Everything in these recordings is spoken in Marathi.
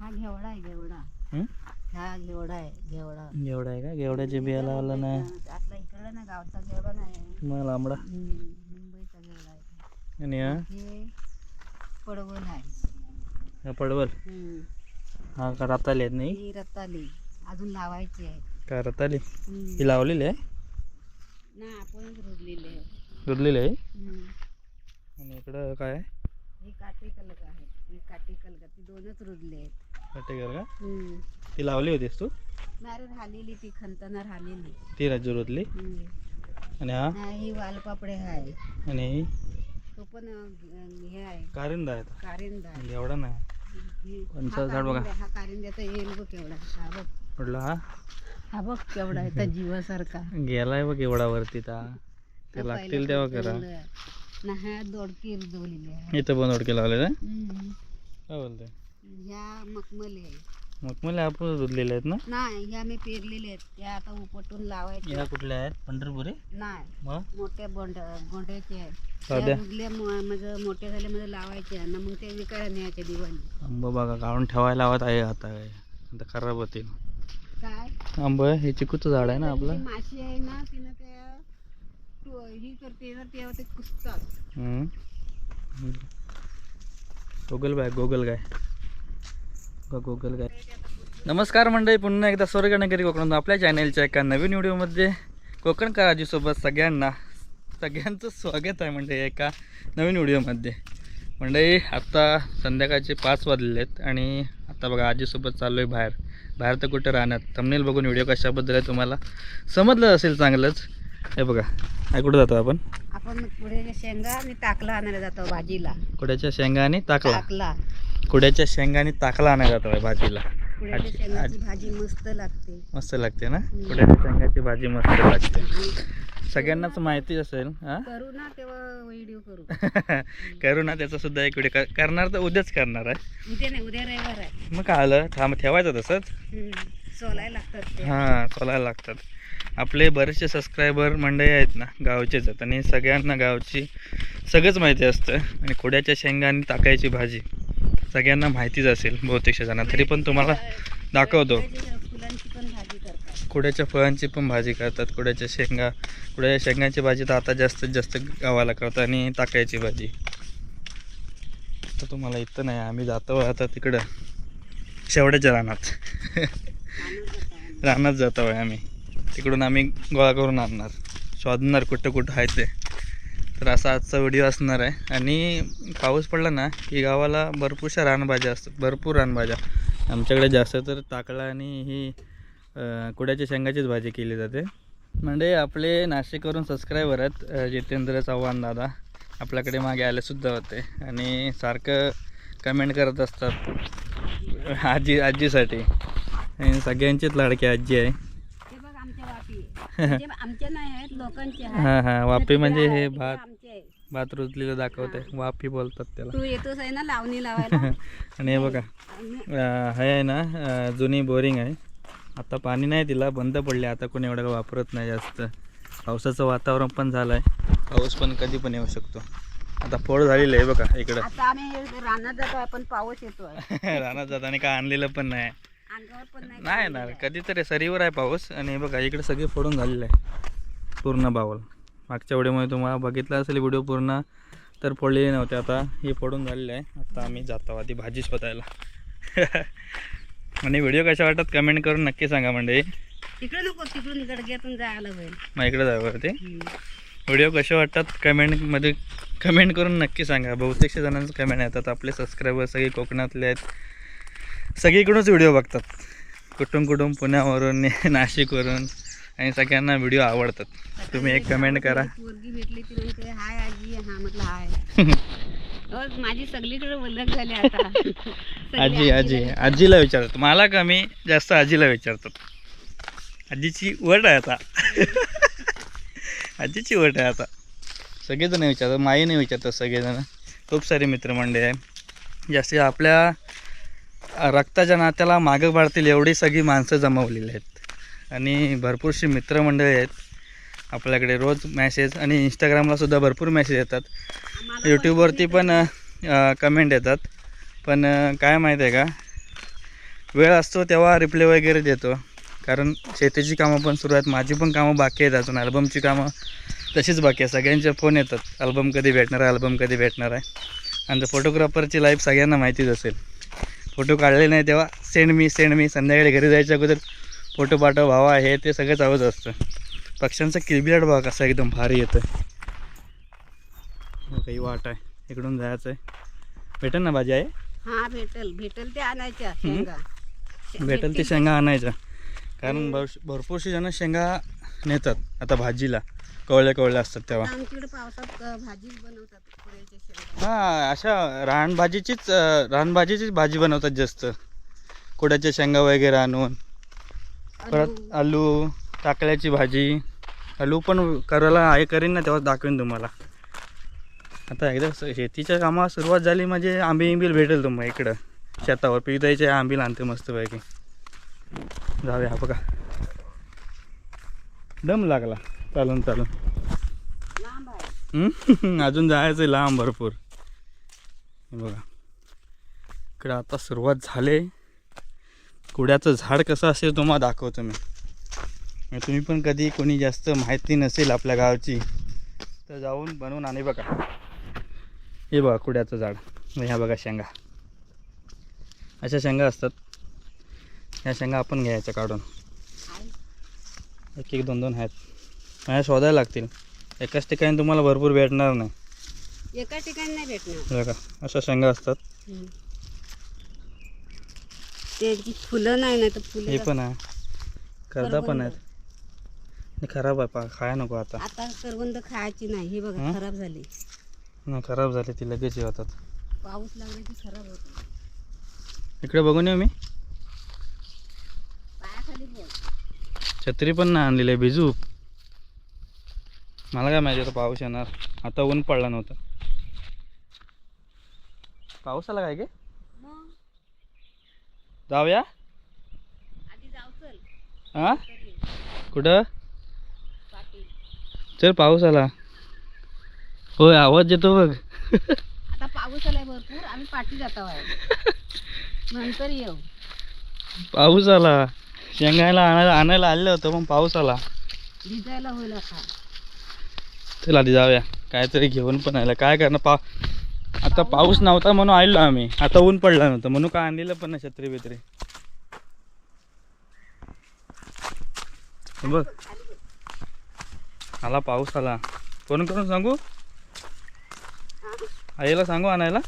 हा घेवडा आहे घेवडा. हं? हा घेवडा आहे घेवडा. एवढा आहे का? गेवड्याचे बिया लावलं ना आपला इकडं ना गावचा घेवडा नाही. मग लांबडा. मुंबईचा घेवडा आहे. आणि हा? हे पडवल आहे. हा पडवल? हम्म. हा का रताली आहेत नाही? ही रताली. अजून लावायची आहे. का रताली? हम्म. ही लावलेली आहे? ना आपणच रुजलेले आहे. रुजलेली आहे? हम्म. आणि इकडं काय? आहे ही काठी कलग आहे. ही काठी कलग ती दोनच रुजले आहेत. काटेकर का हम्म. ती लावली होतीस तू? नाही राहिलेली ती खंतना राहिलेली. ती हम्म. आणि हा? नाही ही वालपापडे आहे आणि? तो पण हे आहे. कारिंदा आहे कारिंदा. आहे. एवढा नाही. कोणचं? झाड बघा? कारिंदा- येईल बघ केवढा हा बघ. म्हटलं हा? हा बघ केवढा आहे त्या जीवासारखा. गेलाय बघ एवढा वरती ता. लागतील तेव्हा करा. मुलं आहे. ना हा दोडकी आहे. इथं पण ओळखी लावले ना हम्म. काय बोलते ह्या मखमली आहे मग मला आपण रुजलेले आहेत ना? नाही ह्या मी पेरलेल्या आहेत. त्या आता उपटून लावायच्या. ह्या कुठल्या आहेत? पंढरपुरी? नाही. मग? मोठ्या बोंड गोंड्याचे आहेत. साध्या? त्या रुजल्या म- म्हणजे मोठ्या झाल्या म्हणजे लावायच्या. ना मग ते विकायला न्यायच्या दिवाळी आंब बघा काढून ठेवायला हवत आहे आता. काय आता खराब होतील. काय? आंब हे चिकूचं झाड आहे ना ती आपलं? माशी आहे ना तिनं त्या तू- ही करते ना तेव्हा ते कुसतात. हम्म. गोगल बाय गोगल गाय गोगल गाय नमस्कार मंडळी पुन्हा एकदा स्वर्गनगरी कोकणातून आपल्या चॅनलच्या एका नवीन व्हिडिओमध्ये कोकणकार आजीसोबत सगळ्यांना सगळ्यांचं स्वागत आहे म्हणजे एका नवीन व्हिडिओमध्ये मंडळी आत्ता संध्याकाळचे पाच वाजलेले आहेत आणि आता बघा आजीसोबत चाललो आहे बाहेर. बाहेर तर कुठं राहणार? थंबनेल बघून व्हिडिओ कशाबद्दल आहे तुम्हाला समजलं असेल चांगलंच. हे बघा काय कुठं जातो आपण? आपण पुढे शेंगा आणि टाकला आणायला जातो भाजीला. कुड्याच्या शेंगा आणि ताकला? टाकला कुड्याच्या शेंगा आणि ताकला आणायला जातो भाजीला. पुढे आजी- शेंगाची आजी- भाजी मस्त लागते. मस्त लागते ना. कुड्याच्या शेंगाची भाजी मस्त लागते. आणि सगळ्यांनाच माहिती असेल हा? करू ना तेव्हा व्हिडिओ करू. करू ना त्याचा सुद्धा एक व्हिडिओ करणार तर उद्याच करणार आहे. उद्या नाही उद्या रविवार आहे. मग काय आलं थांब ठेवायचं तसंच? हम्म. सोलायला लागतात ते. हां चालायला लागतात. आपले बरेचसे सबस्क्रायबर मंडळी आहेत ना गावचेच आहेत. आणि सगळ्यांना गावची सगळंच माहिती असतं. आणि कुड्याच्या शेंगा आणि ताकायची भाजी. सगळ्यांना माहितीच असेल बहुतेकशा जणांना तरी पण तुम्हाला दाखवतो. कुड्याच्या फळांची पण भाजी करतात कुड्याच्या शेंगा कुड्याच्या शेंगांची भाजी तर आता जास्तीत जास्त गावाला करतात आणि ताकायची भाजी. तर तुम्हाला इथं नाही आम्ही जातो आता तिकडं. शेवड्याच्या रानात. रानात जातो आहे आम्ही. तिकडून आम्ही गोळा करून आणणार. शोधणार कुठं कुठं आहे ते. तर असा आजचा व्हिडिओ असणार आहे. आणि पाऊस पडला ना की गावाला भरपूरशा रानभाज्या असतात. भरपूर रानभाज्या. आमच्याकडे जास्त तर ताकळा आणि ही कुड्याच्या शेंगाचीच भाजी केली जाते. म्हणजे आपले नाशिकवरून सबस्क्रायबर आहेत जितेंद्र चव्हाण दादा. आपल्याकडे मागे आलेसुद्धा होते. आणि सारखं कमेंट करत असतात. आजी आजीसाठी. आणि सगळ्यांचीच लाडकी आजी आहे. वापी. म्हणजे आमच्या नाही आहेत लोकांचे आहेत. हां हां वापी म्हणजे हे भात आमचे. भात रुजलेलं दाखवते. वापी बोलतात त्याला. तू येतोस आहे ना लावणी लावायला? आणि हे बघा अं, हे आहे ना अं, जुनी बोरिंग आहे. आता पाणी नाही तिला बंद पडले. आता कोणी एवढं काही वापरत नाही जास्त. पावसाचं वातावरण पण झालं आहे पाऊस पण कधी पण येऊ शकतो. आता फोड झालेलं आहे बघा इकडं. आता आम्ही रानात जातो आपण पाऊस येतोय. रानात जाताना काय आणलेलं पण नाही. अंगावर पण नाही नाही ना कधीतरी सरीवर आहे पाऊस आणि बघा इकडे सगळे फोडून झालेलं आहे. पूर्ण बावल. मागच्या व्हिडिओमध्ये तुम्हाला बघितलं असेल व्हिडिओ पूर्ण तर फोडलेले नव्हते. आता हे फोडून झालेलं आहे. आता आम्ही जातो आधी भाजी शोधायला. आणि व्हिडिओ कशा वाटतात कमेंट करून नक्की सांगा म्हणजे तिकडे नको तिकडून गडग्यातून जायला होईल. मग इकडे हम्म. व्हिडिओ कसे वाटतात कमेंटमध्ये कमेंट करून नक्की सांगा. बहुतेकशा जणांचं कमेंट येतात. आपले सबस्क्रायबर सगळे कोकणातले आहेत. सगळीकडूनच व्हिडिओ बघतात. कुठून कुठून पुण्यावरून नाशिकवरून आणि सगळ्यांना व्हिडिओ आवडतात. तुम्ही एक कमेंट करा. पोरगी भेटली ती म्हणते हाय आजी. हा म्हटलं हाय. अहो, माझी सगळीकडे ओळख झाली आता. आजी आजी आजीला- विचारतात. मला कमी जास्त आजीला विचारतात. आजीची वट आहे आता. आजीची वट आहे आता. सगळेजण विचारतात माईने विचारतात सगळेजण. खूप सारे मित्रमंडळी आहे. जास्ती आपल्या रक्ताच्या नात्याला मागं पाडतील एवढी सगळी माणसं जमवलेली आहेत. आणि भरपूरशी मित्रमंडळी आहेत. आपल्याकडे रोज मॅसेज आणि इंस्टाग्रामला सुद्धा भरपूर मॅसेज येतात. यूट्यूबवरती पण कमेंट येतात. पण काय माहीत आहे का? वेळ असतो तेव्हा रिप्ले वगैरे देतो. कारण शेतीची कामं पण सुरू आहेत. माझी पण कामं बाकी आहेत अजून. अल्बमची कामं तशीच बाकी आहे सगळ्यांचे फोन येतात. अल्बम कधी भेटणार आहे? अल्बम कधी भेटणार आहे? आणि फोटोग्राफरची लाईफ सगळ्यांना माहितीच असेल. फोटो काढले नाही तेव्हा. सेंड मी सेंड मी संध्याकाळी घरी जायच्या अगोदर फोटो पाठव भावा हे ते सगळं चालूच असतं. पक्ष्यांचं किलबिलाट बघा कसं एकदम भारी येतं हो, काही वाट आहे. इकडून जायचं आहे भेटेल ना भाजी आहे हा भेटल. भेटल ते आणायच्या शेंगा. भेटेल ते शेंगा आणायच्या. कारण भर भरपूरशी जण शेंगा नेतात आता भाजीला. कवळ्या कवळ्या असतात तेव्हा. आमच्याकडे पावसात भाजीच बनवतात शेंगा. हां अशा रानभाजीचीच रानभाजीचीच भाजी बनवतात जास्त. कुड्याच्या शेंगा वगैरे आणून. परत आलू, टाकल्याची भाजी. आलू पण करायला आहे करीन ना तेव्हा दाखवेन तुम्हाला. आता एकदा शेतीच्या कामाला सुरुवात झाली म्हणजे आंबे इंबील भेटेल तुम्हाला इकडं. शेतावर पीक द्यायचे आंबील आणते मस्तपैकी. जाऊया बघा. दम लागला. चालून चालून. अजून जायचं आहे लांब भरपूर. हे बघा. इकडं आता सुरुवात झाले. कुड्याचं झाड कसं असेल तुम्हाला दाखवतो मी. म्हणजे तुम्ही पण कधी कोणी जास्त माहिती नसेल आपल्या गावची तर जाऊन बनवून आणि बघा. हे बघा कुड्याचं झाड. ह्या बघा शेंगा. अशा शेंगा असतात. ह्या शेंगा आपण घ्यायच्या काढून. एक एक दोन दोन आहेत. माझ्या शोधायला लागतील. एकाच ठिकाणी तुम्हाला भरपूर भेटणार नाही. एका ठिकाणी नाही भेटणार. बघा अशा शेंगा असतात. फुलं नाही ना तर फुलं हे पण आहे. करदा पण. आहेत. हे खराब आहे पा खाया नको आता. आता करवंद खायची नाही. हे बघा? खराब झाली. नाही खराब झाले ती लगेच होतात पाऊस लागला की खराब होतो इकडे बघून येऊ मी. छत्री पण नाही आणलेली आहे भिजू. मला काय माहिती होतं पाऊस येणार. आता ऊन पडला नव्हता. पाऊस आला काय गे? जाऊया? हां. कुठं? चल पाऊस आला होय आवाज येतो बघ. आता पाऊस आलाय भरपूर आम्ही पाठी जातो नंतर येऊ. पाऊस आला. शेंगायला आणायला आणायला आलेलं होतं पण पाऊस आला. भिजायला होईल आता. चल आधी जाऊया. काहीतरी घेऊन पण आलं काय करणार? पा आता पाऊस नव्हता म्हणून आलो आम्ही. आता ऊन पडला नव्हतं. म्हणून काय आणलेलं पण नाही छत्री बित्री. बघ. आला पाऊस आला. फोन करून सांगू? आईला सांगू आणायला?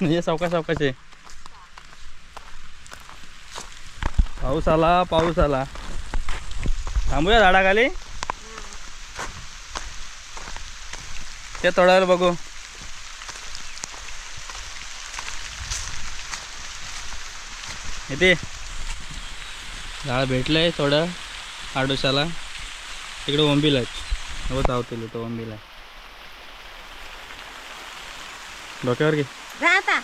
म्हणजे सावकाश सावकाश. आहे पाऊस आला पाऊस आला. थांबूया झाडाखाली. ते तोडायला बघू. येते. झाड भेटलंय थोडं आडोशाला तिकडे ओंबीलाच. हो चावतील तो ओंबीला आहे डोक्यावर घे. जा आता.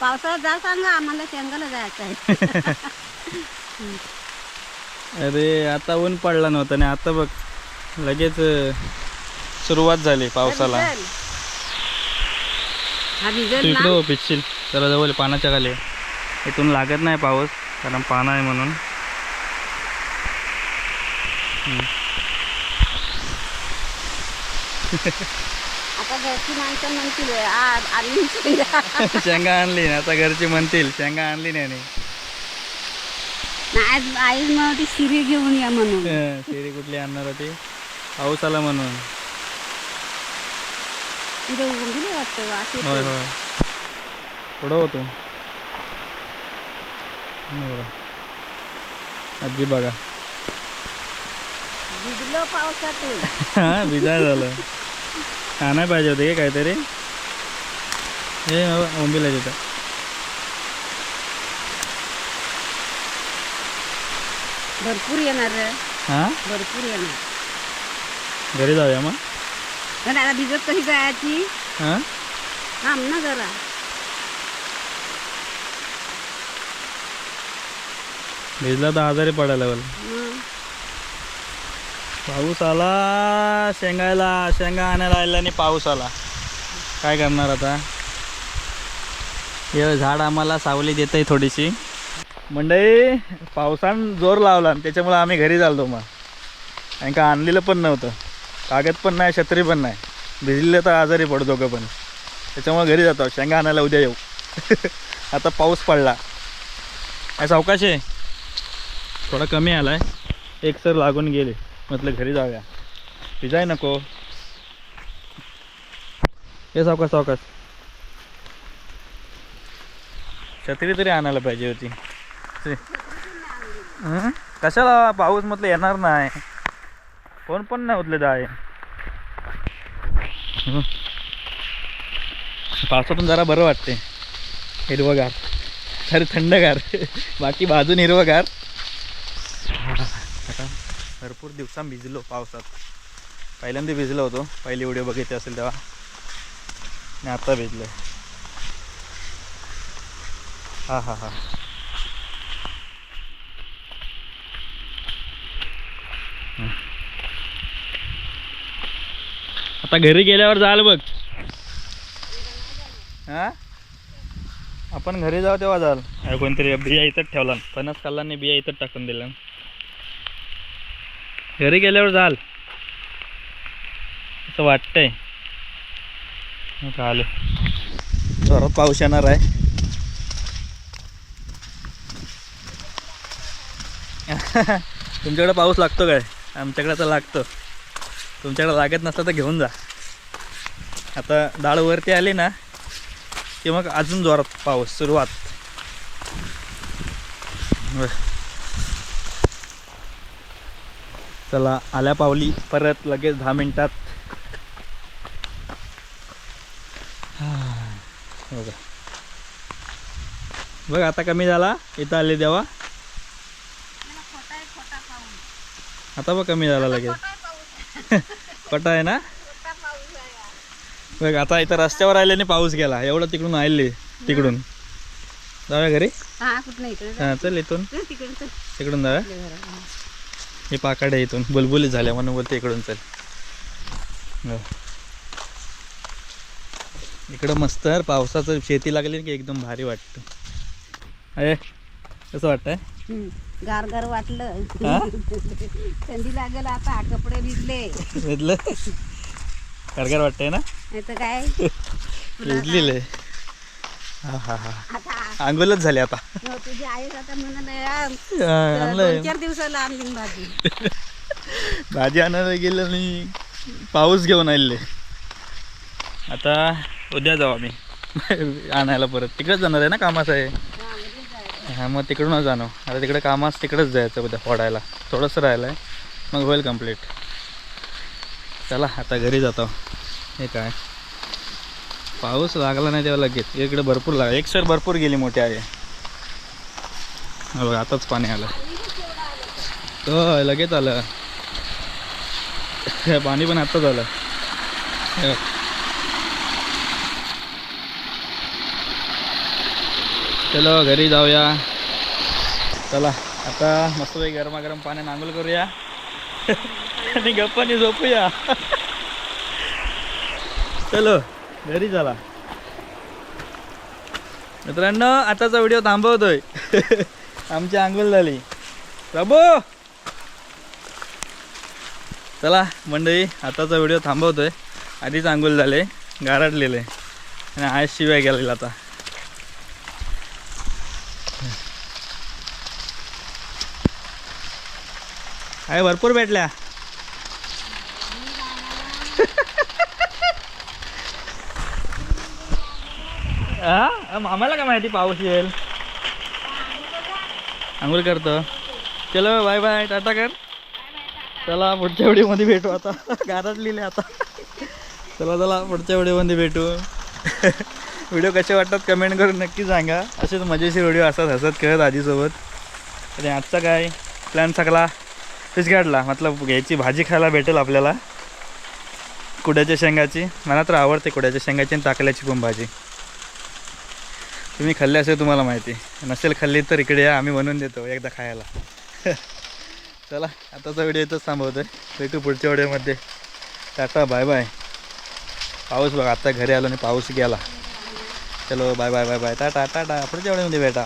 पावसाळ्यात जा सांगा आम्हाला शेंगाला जायचं आहे. अरे आता ऊन पडला नव्हता आणि आता बघ लगेच अं, सुरुवात झाली पावसाला. भिजल. हा भिजल ना. त्याला जवळ पानाच्या खाली. इथून लागत नाही पाऊस कारण पानं आहे म्हणून. आता घरची माणसं म्हणतील "आ- आली शेंगा." शेंगा आणली ना आता घरची म्हणतील शेंगा आणली नाही. नाही आज आई म्हणते शिरी घेऊन या म्हणून हं, शिरी कुठली आणणार होती पाऊस आला म्हणून तिथे वाटतं. होय होय थोडं होतो हे बघा. आजी बघा भिजलं पावसातून हा बिजाय झालं आणाय पाहिजे होते काहीतरी? हे ओंबीला तिथं भरपूर येणार रे. हां? भरपूर येणार. घरी जाऊया मग? आता भिजत कशी जायची? हां? थांब ना जरा. भिजला तर आजारी पडायला लागल. पाऊस आला शेंगायला शेंगा आणायला आल्या आणि पाऊस आला. काय करणार आता? हे झाड आम्हाला सावली देत आहे थोडीशी. मंडई पावसानं जोर लावला आणि त्याच्यामुळे आम्ही घरी चालतो मग. आणि का आणलेलं पण नव्हतं. कागद पण नाही छत्री पण नाही. भिजलेलं तर आजारी पडतो का पण. त्याच्यामुळे घरी जातो. शेंगा आणायला उद्या येऊ. आता पाऊस पडला. काय सावकाश आहे? थोडा कमी आला आहे एक सर लागून गेले. म्हटलं घरी जाऊया. भिजाय नको. हे सावकाश सावकाश. छत्री तरी आणायला पाहिजे होती. ते. कशाला पाऊस म्हटलं येणार नाही. फोन पण नाही उतले जाय पावसातून जरा बरं वाटते हिरवगार. खरं थंडगार. बाकी बाजून हिरवगार. भरपूर दिवसां भिजलो पावसात. पहिल्यांदा भिजलो होतो. पहिली व्हिडिओ बघितली असेल तेव्हा. आणि आता भिजलो. हा हा हा. हं. आता घरी गेल्यावर जाल बघ. हा? आपण घरी जाऊ तेव्हा जाल. कोणतरी बिया इथंच ठेवला फणस खाल्ला आणि बिया इथंच टाकून दिला घरी गेल्यावर जाल. असं वाटतंय. मग आलो. जोरात पाऊस येणार आहे. तुमच्याकडे पाऊस लागतो काय? आमच्याकडे तर लागतो. तुमच्याकडे लागत नसला तर घेऊन जा. आता डाळ वरती आली ना की मग अजून जोरात पाऊस सुरुवात बर. चला आल्या पावली. परत लगेच दहा मिनिटात. बघा. बघ आता कमी झाला. इथं आले पाऊस आता बघ कमी झाला लगेच. कटा आहे ना? बघ आता इथं रस्त्यावर आल्याने पाऊस गेला. एवढं तिकडून आले तिकडून. जाऊया घरी? हा हां चल इथून. तिकडून जाऊया. हा. पाकाड आहे इथून. बुलबुली झाल्या म्हणून बोलते इकडून चल. हो. इकडं मस्त पावसाचं शेती लागली की एकदम भारी वाटतं. अरे कसं वाटतंय? हम्म. गार गार वाटलं? थंडी लागेल आता कपडे भिजले. भेटलं करकर वाटतंय ना? काय? भिजलेलं आता आंघोलच झाली आता. हो, तुझी आता म्हणून दोन आणलंय. चार दिवसाला आणली भाजी. भाजी आणायला गेलं आणि पाऊस घेऊन आले आता उद्या जाऊ आम्ही. आणायला परत. तिकडेच जाणार आहे ना कामाचं आहे हा, जायचं. हां मग तिकडूनच जाणं आता तिकडे कामास तिकडेच जायचं उद्या फोडायला. थोडंसं राहिलं आहे मग होईल कंप्लीट चला आता घरी जातो. हे काय? पाऊस लागला नाही तेव्हा लगेच. इकडे भरपूर लागला. एक सर भरपूर गेली मोठी आहे हा बघा आताच पाणी आलं. हो लगेच आलं. पाणी पण आत्ताच आलं. चलो घरी जाऊया. चला आता मस्त गरमागरम पाणी आंघोळ करूया. आणि गप्पाने झोपूया. चलो. घरी चला मित्रांनो आताचा व्हिडिओ थांबवतोय. आमची आंघोळ झाली. प्रभू! चला मंडळी आताचा व्हिडिओ थांबवतोय. आधीच आंघोळ झाले गारडलेले आणि आज शिवाय गेलेला आता. आहे भरपूर भेटल्या. हा? आम्हाला काय माहिती पाऊस येईल? आंघोळ करतो. चलो बाय बाय टाटा कर. चला पुढच्या व्हिडिओमध्ये भेटू आता. गारात लिहिले आता. चला चला पुढच्या व्हिडिओमध्ये भेटू. व्हिडिओ कसे वाटतात कमेंट करून नक्की सांगा. असेच मजेशीर व्हिडिओ असतात हसत खेळत आजीसोबत आणि आजचा काय प्लॅन सगळा? फिश काढला मतलब घ्यायची भाजी खायला भेटेल आपल्याला. कुड्याच्या शेंगाची. मला तर आवडते कुड्याच्या शेंगाची आणि ताकल्याची पण भाजी. तुम्ही खाल्ले असेल तुम्हाला माहिती. नसेल खाल्ली तर इकडे या आम्ही बनवून देतो एकदा खायला. चला आताचा व्हिडिओ इथंच थांबवतोय. भेटू पुढच्या व्हिडिओमध्ये. Tata bye bye. पाऊस बघा आता घरी आलो आणि पाऊस गेला. चलो bye bye bye bye. Tata tata पुढच्या व्हिडिओमध्ये भेटा.